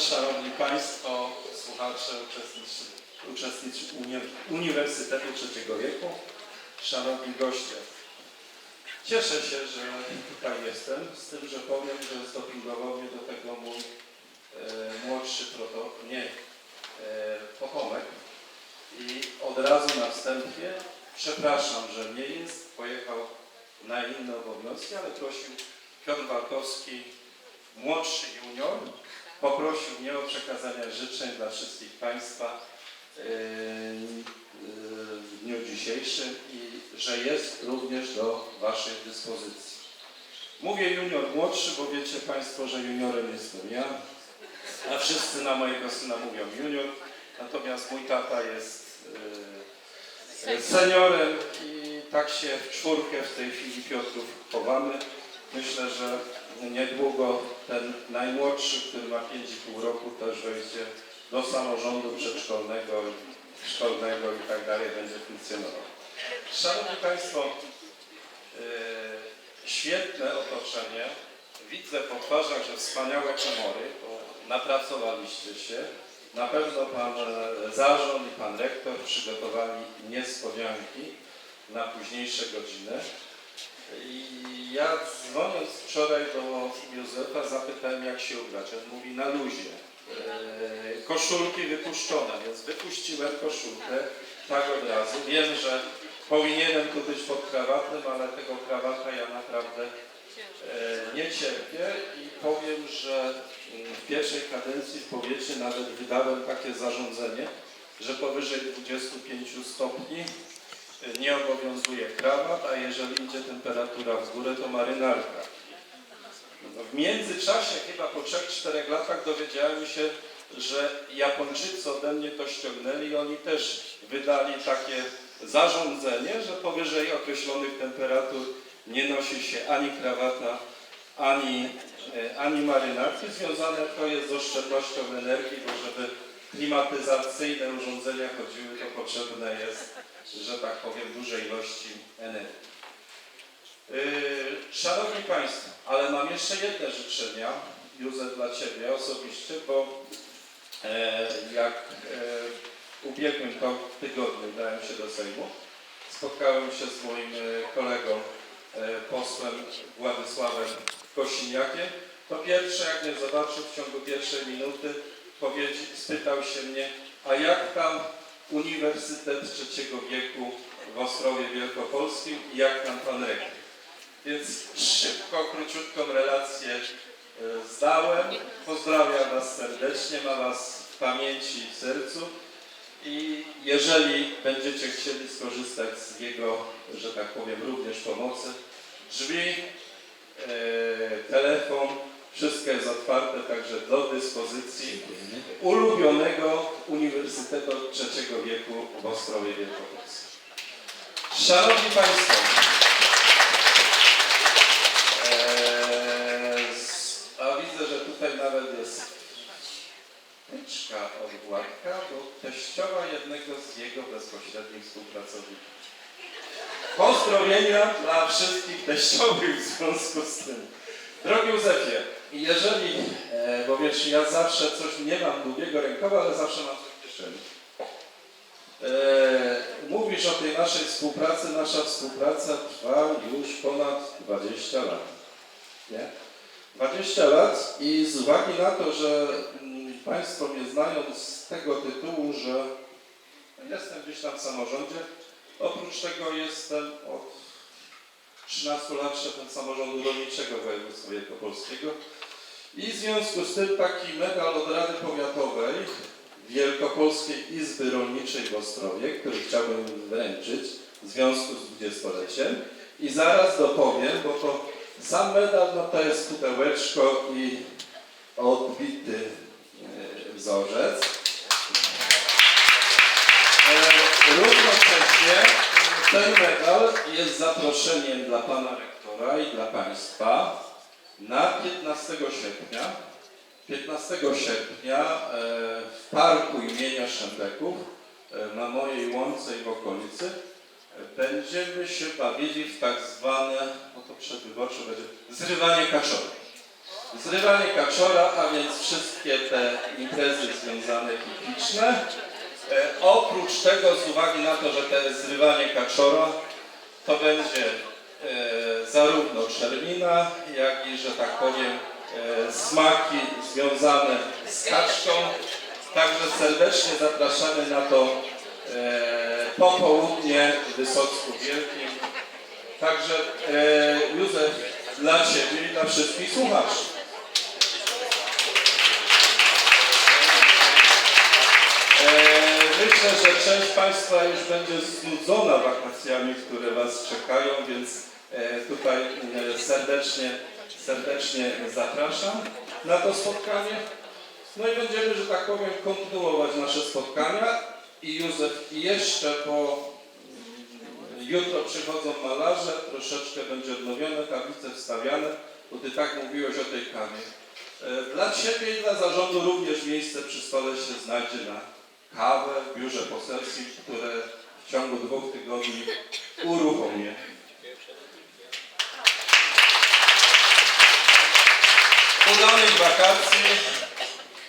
Szanowni Państwo, słuchacze, uczestnicy, uczestnicy uni- Uniwersytetu Trzeciego Wieku, Szanowni goście. Cieszę się, że tutaj jestem, z tym, że powiem, że zdopingował mnie do tego mój e, młodszy proto, nie, e, potomek. I od razu na wstępie przepraszam, że nie jest, pojechał na inne obowiązki, ale prosił Piotr Walkowski, młodszy junior, poprosił mnie o przekazanie życzeń dla wszystkich Państwa yy, yy, w dniu dzisiejszym i że jest również do Waszej dyspozycji. Mówię junior młodszy, bo wiecie Państwo, że juniorem jestem ja, a wszyscy na mojego syna mówią junior, natomiast mój tata jest yy, seniorem i tak się w czwórkę w tej chwili Piotrów chowamy. Myślę, że niedługo ten najmłodszy, który ma 5,5 roku, też wejdzie do samorządu przedszkolnego, szkolnego i tak dalej, będzie funkcjonował. Szanowni Państwo, yy, świetne otoczenie. Widzę po twarzach, że wspaniałe komory, bo napracowaliście się. Na pewno Pan e, zarząd i Pan Rektor przygotowali niespodzianki na późniejsze godziny. I ja dzwoniąc wczoraj do Józefa zapytałem jak się ubrać. On mówi na luzie. E, koszulki wypuszczone, więc wypuściłem koszulkę tak od razu. Wiem, że powinienem tu być pod krawatem, ale tego krawata ja naprawdę e, nie cierpię i powiem, że mm, w pierwszej kadencji w powiecie nawet wydałem takie zarządzenie, że powyżej 25 stopni nie obowiązuje krawat, a jeżeli idzie temperatura w górę, to marynarka. No, W międzyczasie, chyba po 3-4 latach dowiedziałem się, że Japończycy ode mnie to ściągnęli i oni też wydali takie zarządzenie, że powyżej określonych temperatur nie nosi się ani krawata, ani, e, ani marynarki. Związane to jest z oszczędnością energii, bo żeby klimatyzacyjne urządzenia chodziły, to potrzebne jest, że tak powiem, duże ilości energii. Yy, Szanowni Państwo, ale mam jeszcze jedne życzenia, Józef, dla Ciebie osobiście, bo e, jak e, w ubiegłym to tygodniu dałem się do Sejmu, spotkałem się z moim e, kolegą, e, posłem Władysławem Kosiniakiem, to pierwsze, jak mnie zobaczył w ciągu pierwszej minuty, spytał się mnie, a jak tam Uniwersytet Trzeciego Wieku w Ostrowie Wielkopolskim i jak tam Pan rektor? Więc szybko, króciutką relację e, zdałem. Pozdrawiam Was serdecznie, ma Was w pamięci i w sercu. I jeżeli będziecie chcieli skorzystać z jego, że tak powiem, również pomocy, drzwi, e, telefon, wszystko jest otwarte, także do dyspozycji ulubionego Uniwersytetu Trzeciego Wieku w Ostrowie Wielkopolskim. Szanowni Państwo, s- A widzę, że tutaj nawet jest tyczka od Władka, bo teściowa jednego z jego bezpośrednich współpracowników. Pozdrowienia dla wszystkich teściowych w związku z tym. Drogi Józefie, jeżeli, e, bo wiesz, ja zawsze coś, nie mam długiego rękowa, ale zawsze mam coś w kieszeni. E, mówisz o tej naszej współpracy. Nasza współpraca trwa już ponad 20 lat. Nie? 20 lat i z uwagi na to, że mm, Państwo mnie znają z tego tytułu, że jestem gdzieś tam w samorządzie, oprócz tego jestem od 13 lat szefem samorządu rolniczego województwa wielkopolskiego i w związku z tym taki medal od Rady Powiatowej Wielkopolskiej Izby Rolniczej w Ostrowie, który chciałbym wręczyć w związku z dwudziestoleciem. I zaraz dopowiem, bo to sam medal no to jest pudełeczko i odbity e, wzorzec. E, Równocześnie ten medal jest zaproszeniem dla pana rektora i dla państwa na 15 sierpnia 15 sierpnia e, w parku imienia Szembeków e, na mojej łące i w okolicy e, będziemy się bawili w tak zwane, no to przedwyborcze będzie, zrywanie kaczorów. Zrywanie kaczora, a więc wszystkie te imprezy związane hipiczne. E, oprócz tego, z uwagi na to, że to jest zrywanie kaczora, to będzie e, zarówno czerwina, jak i, że tak powiem, e, smaki związane z kaczką. Także serdecznie zapraszamy na to popołudnie w Wysocku Wielkim. Także Józef dla Ciebie i dla wszystkich słuchaczy. E, Myślę, że część Państwa już będzie znudzona wakacjami, które Was czekają, więc e, tutaj e, serdecznie, serdecznie zapraszam na to spotkanie. No i będziemy, że tak powiem, kontynuować nasze spotkania i Józef jeszcze po Jutro przychodzą malarze, troszeczkę będzie odnowione, tablice wstawiane, bo Ty tak mówiłeś o tej kawie. E, Dla Ciebie i dla zarządu również miejsce przy stole się znajdzie na kawę w biurze poselskim, które w ciągu dwóch tygodni uruchomię. Udanych wakacji,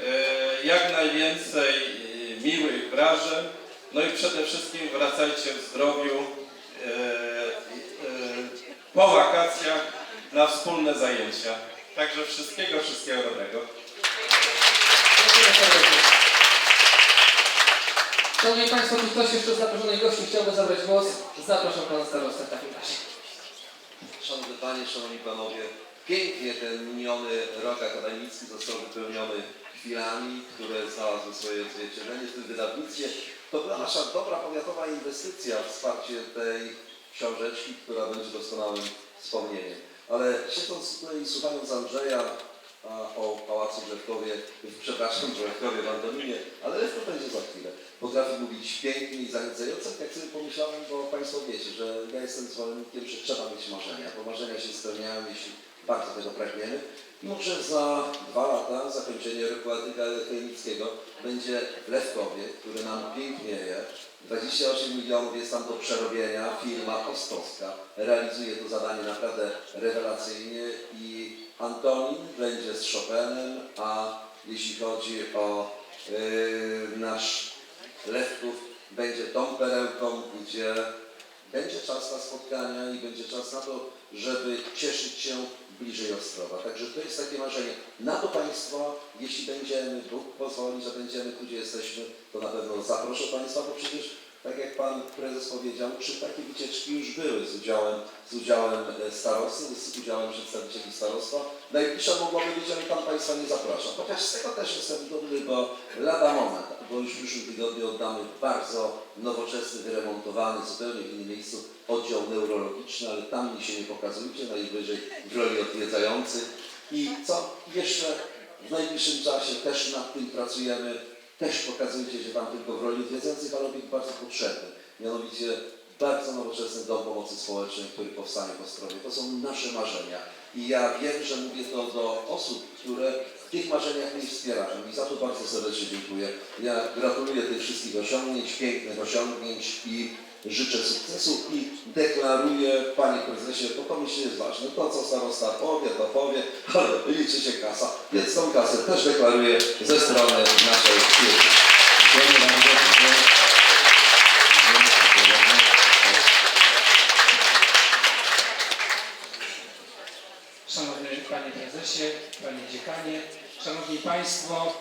e, jak najwięcej e, miłych wrażeń, no i przede wszystkim wracajcie w zdrowiu e, po wakacjach na wspólne zajęcia. Także wszystkiego, wszystkiego dobrego. Dziękuję serdecznie. Szanowni Państwo, czy ktoś jeszcze z zaproszonych gości chciałby zabrać głos? Zapraszam Pana Starostę w takim razie. Szanowny Panie, Szanowni Panowie, pięknie ten miniony rok akademicki został wypełniony chwilami, które znalazły swoje odzwierciedlenie w tym wydawnictwie. To była nasza dobra powiatowa inwestycja, wsparcie tej książeczki, która będzie doskonałym wspomnieniem. Ale siedząc tutaj i słuchając Andrzeja a, o Pałacu w Lewkowie, przepraszam, w Lewkowie w Antoninie, ale Lewko będzie za chwilę. Potrafi mówić pięknie i zachęcająco, jak sobie pomyślałem, bo Państwo wiecie, że ja jestem zwolennikiem, że trzeba mieć marzenia, bo marzenia się spełniają, jeśli bardzo tego pragniemy. Może za dwa lata zakończenie roku akademickiego będzie w Lewkowie, który nam pięknieje. 28 milionów jest tam do przerobienia. Firma Ostowska realizuje to zadanie naprawdę rewelacyjnie i Antonin będzie z Chopinem, a jeśli chodzi o yy, nasz Lewków, będzie tą perełką, gdzie będzie czas na spotkania i będzie czas na to, żeby cieszyć się bliżej Ostrowa. Także to jest takie marzenie. Na to Państwa, jeśli będziemy, Bóg pozwoli, że będziemy tu, gdzie jesteśmy, to na pewno zaproszę Państwa, bo przecież, tak jak Pan Prezes powiedział, trzy takie wycieczki już były z udziałem, z udziałem e, starosty, z udziałem przedstawicieli starostwa. Najbliższa mogłaby być, ale Pan Państwa nie zaprasza. Chociaż z tego też jestem dumny, bo lada moment, bo już w przyszłym tygodniu oddamy bardzo nowoczesny, wyremontowany, zupełnie w innym miejscu oddział neurologiczny, ale tam mi się nie pokazujcie, najwyżej w roli odwiedzających. I co jeszcze w najbliższym czasie też nad tym pracujemy, też pokazujcie się tam tylko w roli odwiedzających, ale obiekt bardzo potrzebny. Mianowicie bardzo nowoczesny dom pomocy społecznej, który powstanie w Ostrowie. To są nasze marzenia. I ja wiem, że mówię to do osób, które w tych marzeniach mnie wspierają i za to bardzo serdecznie dziękuję. Ja gratuluję tych wszystkich osiągnięć, pięknych osiągnięć i życzę sukcesu i deklaruję, Panie Prezesie, bo to myślę jest ważne, to co starosta powie, to powie, ale liczy się kasa, więc tą kasę też deklaruję ze strony naszej firmy. Dziękuję bardzo. Dziękuję. Dziękuję bardzo. Szanowny Panie Prezesie, Panie Dziekanie, Szanowni Państwo,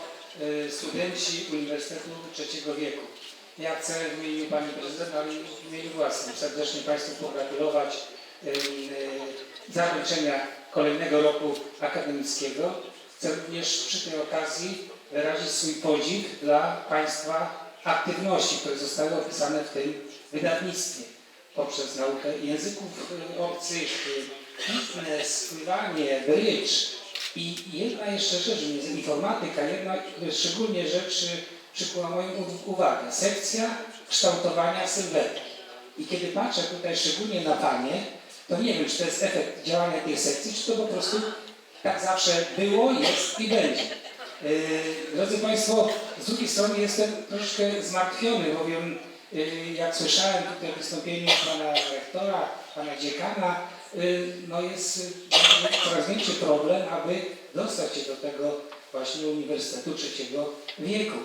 y, studenci Uniwersytetu Trzeciego Wieku. Ja chcę w imieniu Pani Prezydent, ale w imieniu własnym serdecznie Państwu pogratulować y, zakończenia kolejnego roku akademickiego. Chcę również przy tej okazji wyrazić swój podziw dla Państwa aktywności, które zostały opisane w tym wydawnictwie poprzez naukę języków y, obcych, fitness, pływanie, bridge i jedna jeszcze rzecz, między informatyka, jedna y, szczególnie rzecz y, przykuła moją uwagę. Sekcja kształtowania sylwetki. I kiedy patrzę tutaj szczególnie na Panie, to nie wiem, czy to jest efekt działania tej sekcji, czy to po prostu tak zawsze było, jest i będzie. Yy, Drodzy Państwo, z drugiej strony jestem troszkę zmartwiony, bowiem yy, jak słyszałem tutaj w wystąpieniu pana rektora, pana dziekana, no jest yy, coraz większy problem, aby dostać się do tego właśnie Uniwersytetu Trzeciego Wieku.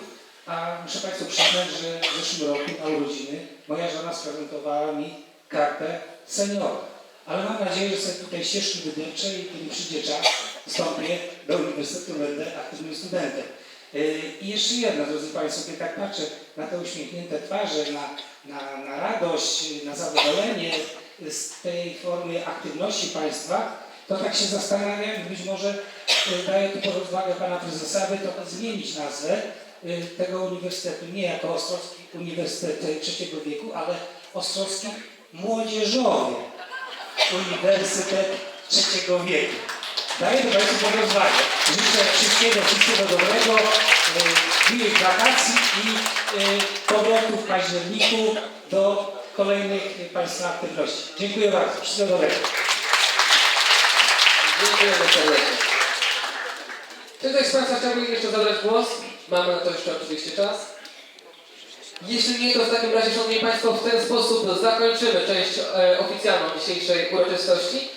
A muszę Państwu przyznać, że w zeszłym roku na urodziny moja żona sprezentowała mi kartę seniora. Ale mam nadzieję, że sobie tutaj ścieżki wydepczę i kiedy przyjdzie czas, wstąpię do Uniwersytetu, będę aktywnym studentem. Yy, I jeszcze jedno, drodzy Państwo, kiedy tak patrzę na te uśmiechnięte twarze, na, na, na radość, na zadowolenie z tej formy aktywności Państwa, to tak się zastanawiam, być może yy, daję tu pod rozwagę Pana Prezesa, to zmienić nazwę yy, tego uniwersytetu, nie jako Ostrowski Uniwersytet Trzeciego Wieku, ale Ostrowski Młodzieżowy Uniwersytet Trzeciego Wieku. Daję to Państwu pod rozwagę. Życzę wszystkiego, wszystkiego dobrego, e, miłych wakacji i powrotu w październiku do kolejnych Państwa aktywności. Dziękuję bardzo. Wszystkiego dobrego. Dziękujemy serdecznie. Czy ktoś z Państwa chciałby jeszcze zabrać głos? Mamy na to jeszcze oczywiście czas. Jeśli nie, to w takim razie, Szanowni Państwo, w ten sposób zakończymy część e, oficjalną dzisiejszej uroczystości.